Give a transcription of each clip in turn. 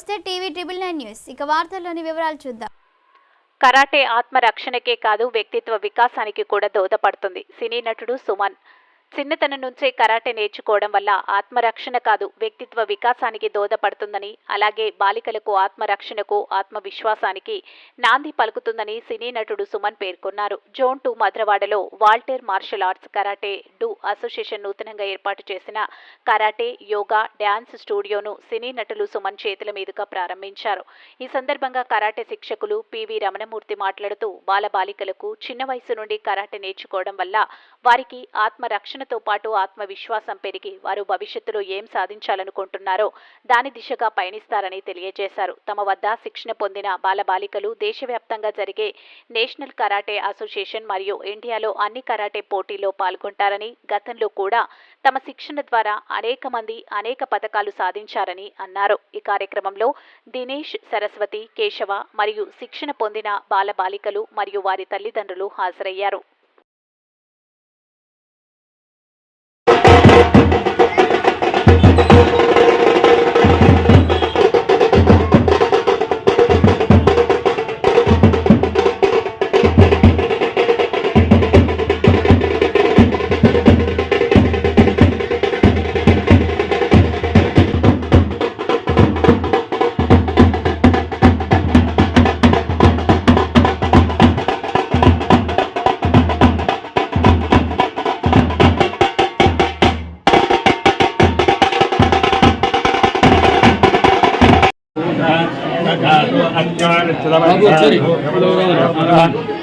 నమస్తే TV triple nine news. ఇక వార్తల్లోని వివరాలు చూద్దాం. కరాటే ఆత్మరక్షణకే కాదు వ్యక్తిత్వ వికాసానికి కూడా దోహదపడుతుంది. సినీ నటుడు సుమన్ చిన్నతనం నుంచే కరాటే నేర్చుకోవడం వల్ల ఆత్మరక్షణ కాదు వ్యక్తిత్వ వికాసానికి దోహదపడుతుందని అలాగే బాలికలకు ఆత్మరక్షణకు ఆత్మవిశ్వాసానికి నాంది పలుకుతుందని సినీ నటుడు సుమన్ పేర్కొన్నారు. Zone two మద్రవాడలో Waltair martial arts karate do association నూతనంగా ఏర్పాటు చేసిన కరాటే యోగా డ్యాన్స్ స్టూడియోను సినీ నటులు సుమన్ చేతుల మీదుగా ప్రారంభించారు. ఈ సందర్భంగా కరాటే శిక్షకులు పివి రమణమూర్తి మాట్లాడుతూ బాలబాలికలకు చిన్న వయసు నుండి కరాటే నేర్చుకోవడం వల్ల వారికి ఆత్మరక్షణ ఆత్మరక్షణతో పాటు ఆత్మవిశ్వాసం పెరిగి వారు భవిష్యత్తులో ఏం సాధించాలనుకుంటున్నారో దాని దిశగా పయనిస్తారని తెలియజేశారు. తమ వద్ద శిక్షణ పొందిన బాలబాలికలు దేశవ్యాప్తంగా జరిగే నేషనల్ కరాటే అసోసియేషన్ మరియు ఇండియాలో అన్ని కరాటే పోటీల్లో పాల్గొంటారని గతంలో కూడా తమ శిక్షణ ద్వారా అనేక మంది అనేక పథకాలు సాధించారని అన్నారు. ఈ కార్యక్రమంలో దినేష్ సరస్వతి కేశవ మరియు శిక్షణ పొందిన బాలబాలికలు మరియు వారి తల్లిదండ్రులు హాజరయ్యారు.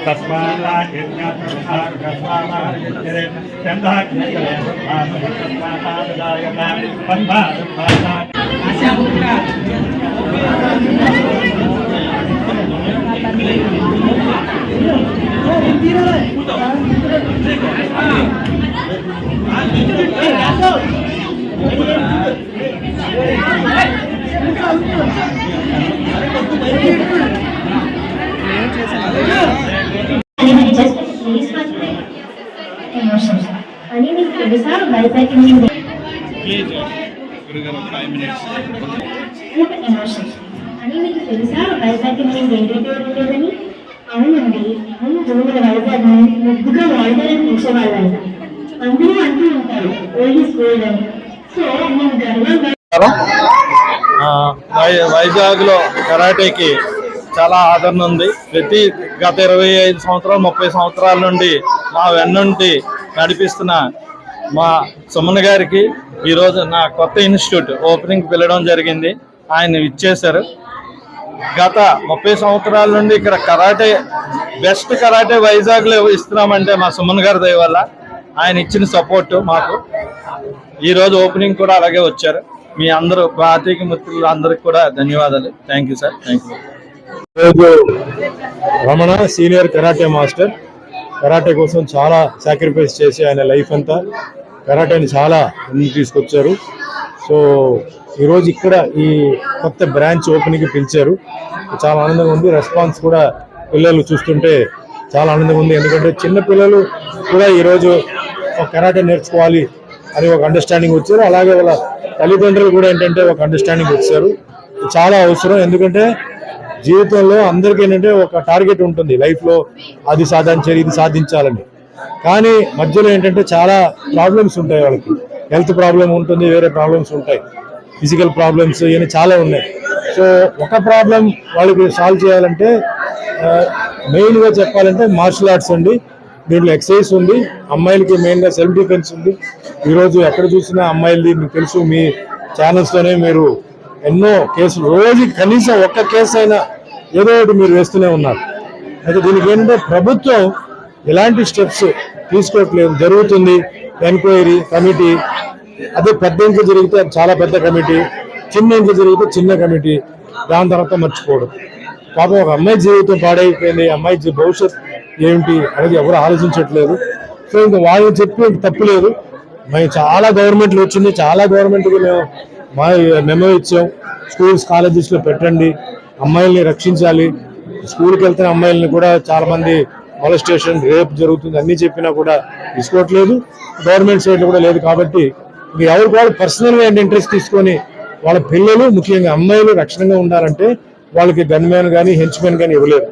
తస్మాత్ అనేది అని మీకు తెలుసా వైజాగ్ అని మీకు తెలుసా వైజాగ్ నేను వేరే అవునండి అవును మన వైజాగ్ ముగ్గుగా వాయిదాలు అని అందరూ అంటూ ఉంటారు ఓల్డ్ అని సో నేను గర్వంగా వైజాగ్లో కరాటేకి చాలా ఆదరణ ఉంది. ప్రతి గత ఇరవై ఐదు సంవత్సరాలు ముప్పై సంవత్సరాల నుండి మా వెన్నుంటి నడిపిస్తున్న మా సుమన్ గారికి ఈరోజు నా కొత్త ఇన్స్టిట్యూట్ ఓపెనింగ్ పిలవడం జరిగింది. ఆయన ఇచ్చేశారు. గత ముప్పై సంవత్సరాల నుండి ఇక్కడ కరాటే బెస్ట్ కరాటే వైజాగ్లో ఇస్తున్నామంటే మా సుమన్ గారి దయ వల్ల ఆయన ఇచ్చిన సపోర్ట్ మాకు. ఈరోజు ఓపెనింగ్ కూడా అలాగే వచ్చారు. మీ అందరూ పార్టీకి మిత్రులు అందరికి కూడా ధన్యవాదాలు. Thank you sir thank you Ramana senior karate master. Karate కోసం చాలా సాక్రిఫైస్ చేసి ఆయన లైఫ్ అంతా కరాటేని చాలా ముందుకు తీసుకొచ్చారు. సో ఈరోజు ఇక్కడ ఈ కొత్త బ్రాంచ్ ఓపెనింగ్ పిలిచారు. చాలా ఆనందంగా ఉంది. రెస్పాన్స్ కూడా పిల్లలు చూస్తుంటే చాలా ఆనందంగా ఉంది. ఎందుకంటే చిన్న పిల్లలు కూడా ఈరోజు ఒక కరాటే నేర్చుకోవాలి అని ఒక అండర్స్టాండింగ్ వచ్చారు. అలాగే వాళ్ళ తల్లిదండ్రులు కూడా ఏంటంటే ఒక అండర్స్టాండింగ్ వచ్చారు చాలా అవసరం. ఎందుకంటే జీవితంలో అందరికీ ఏంటంటే ఒక టార్గెట్ ఉంటుంది. లైఫ్లో అది సాధించాలి ఇది సాధించాలని. కానీ మధ్యలో ఏంటంటే చాలా ప్రాబ్లమ్స్ ఉంటాయి వాళ్ళకి. హెల్త్ ప్రాబ్లం ఉంటుంది వేరే ప్రాబ్లమ్స్ ఉంటాయి. ఫిజికల్ ప్రాబ్లమ్స్ ఇవన్నీ చాలా ఉన్నాయి. సో ఒక ప్రాబ్లం వాళ్ళకి సాల్వ్ చేయాలంటే మెయిన్గా చెప్పాలంటే మార్షల్ ఆర్ట్స్ అండి. దీంట్లో ఎక్సర్సైజ్ ఉంది. అమ్మాయిలకి మెయిన్గా సెల్ఫ్ డిఫెన్స్ ఉంది. ఈరోజు ఎక్కడ చూసినా అమ్మాయిలది మీకు తెలుసు మీ ఛానల్స్తోనే మీరు ఎన్నో కేసులు రోజు కనీసం ఒక్క కేసు అయినా ఏదో ఒకటి మీరు వేస్తూనే ఉన్నారు. అయితే దీనికి ఏంటంటే ప్రభుత్వం ఎలాంటి స్టెప్స్ తీసుకోవట్లేదు. జరుగుతుంది ఎంక్వైరీ కమిటీ అదే పెద్ద ఇంక జరిగితే చాలా పెద్ద కమిటీ చిన్న ఇంక జరిగితే చిన్న కమిటీ దాని తర్వాత మర్చిపోవడం. పాపం ఒక అమ్మాయి జీవితం పాడైపోయింది అమ్మాయి భవిష్యత్ ఏమిటి అనేది ఎవరు ఆలోచించట్లేదు. సో ఇంకా వాళ్ళు చెప్పి తప్పులేదు. మేము చాలా గవర్నమెంట్లు వచ్చింది. చాలా గవర్నమెంట్కి మేము మా మెమో ఇచ్చాం. స్కూల్స్ కాలేజెస్లో పెట్టండి. అమ్మాయిల్ని రక్షించాలి. స్కూల్కి వెళ్తున్న అమ్మాయిల్ని కూడా చాలామంది మొలస్టేషన్ రేప్ జరుగుతుంది. అన్ని చెప్పినా కూడా తీసుకోవట్లేదు. గవర్నమెంట్ సైడ్ కూడా లేదు కాబట్టి ఇంక ఎవరు కూడా పర్సనల్గా ఇంట్రెస్ట్ తీసుకొని వాళ్ళ పిల్లలు ముఖ్యంగా అమ్మాయిలు రక్షణగా ఉండాలంటే వాళ్ళకి గన్మెన్ కానీ హెంచ్మెన్ కానీ ఇవ్వలేరు.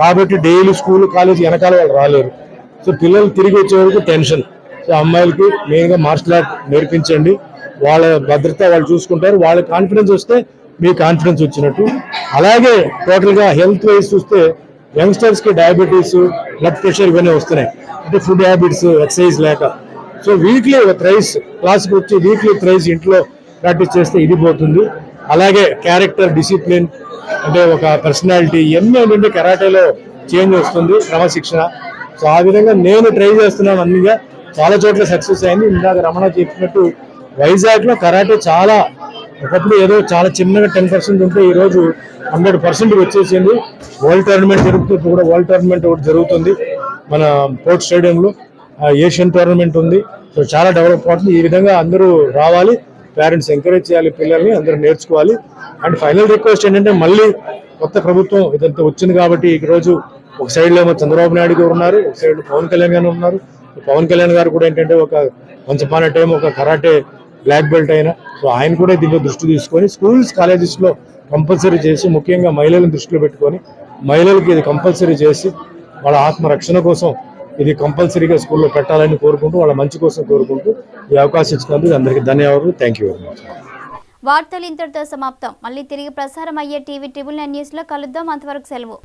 కాబట్టి డైలీ స్కూల్ కాలేజ్ వెనకాల వాళ్ళు రాలేరు. సో పిల్లలు తిరిగి వచ్చే వరకు టెన్షన్ సో అమ్మాయిలకి మెయిన్గా మార్షల్ ఆర్ట్ నేర్పించండి. వాళ్ళ భద్రత వాళ్ళు చూసుకుంటారు. వాళ్ళ కాన్ఫిడెన్స్ వస్తే మీ కాన్ఫిడెన్స్ వచ్చినట్టు. అలాగే టోటల్గా హెల్త్ వైజ్ చూస్తే యంగ్స్టర్స్కి డయాబెటీస్ బ్లడ్ ప్రెషర్ ఇవన్నీ వస్తున్నాయి. అంటే ఫుడ్ హ్యాబిట్స్ ఎక్సర్సైజ్ లేక. సో వీక్లీ థ్రైస్ క్లాస్కి వచ్చి వీక్లీ థ్రైస్ ఇంట్లో ప్రాక్టీస్ చేస్తే ఇది పోతుంది. అలాగే క్యారెక్టర్ డిసిప్లిన్ అంటే ఒక పర్సనాలిటీ ఇవన్నీ ఏంటంటే కరాటేలో చేంజ్ వస్తుంది క్రమశిక్షణ. సో ఆ విధంగా నేను ట్రై చేస్తున్నాను అన్నిగా. చాలా చోట్ల సక్సెస్ అయింది. ఇందాక రమణ చెప్పినట్టు వైజాగ్లో కరాటే చాలా ఒకప్పుడు ఏదో చాలా చిన్నగా టెన్ పర్సెంట్ ఉంటే ఈరోజు హండ్రెడ్ పర్సెంట్ వచ్చేసింది. వరల్డ్ టోర్నమెంట్ జరుగుతుంది కూడా వరల్డ్ టోర్నమెంట్ ఒకటి జరుగుతుంది మన పోర్ట్ స్టేడియంలో. ఏషియన్ టోర్నమెంట్ ఉంది. సో చాలా డెవలప్ అవుతుంది. ఈ విధంగా అందరూ రావాలి. పేరెంట్స్ ఎంకరేజ్ చేయాలి పిల్లల్ని అందరూ నేర్చుకోవాలి. అండ్ ఫైనల్ రిక్వెస్ట్ ఏంటంటే మళ్ళీ కొత్త ప్రభుత్వం ఇదంతా వచ్చింది కాబట్టి ఈ రోజు ఒక సైడ్లో ఏమో చంద్రబాబు నాయుడు గారు ఉన్నారు ఒక సైడ్ పవన్ కళ్యాణ్ గారు ఉన్నారు. పవన్ కళ్యాణ్ గారు కూడా ఏంటంటే ఒక మంచి టైం ఒక కరాటే బ్లాక్ బెల్ట్ అయినా సో ఆయన కూడా దీంట్లో దృష్టి తీసుకొని స్కూల్స్ కాలేజెస్లో కంపల్సరీ చేసి ముఖ్యంగా మహిళలను దృష్టిలో పెట్టుకొని మహిళలకి ఇది కంపల్సరీ చేసి వాళ్ళ ఆత్మరక్షణ కోసం ఇది కంపల్సరీగా స్కూల్లో పెట్టాలని కోరుకుంటూ వాళ్ళ మంచి కోసం కోరుకుంటూ ఈ అవకాశం ఇచ్చినందుకు అందరికీ ధన్యవాదాలు. థ్యాంక్ యూ వెరీ మచ్ వార్తలు ఇంతటితో సమాప్తం. మళ్ళీ తిరిగి ప్రసారం అయ్యే టీవీ ట్రిబుల్ నైన్ న్యూస్లో కలుద్దాం. అంతవరకు సెలవు.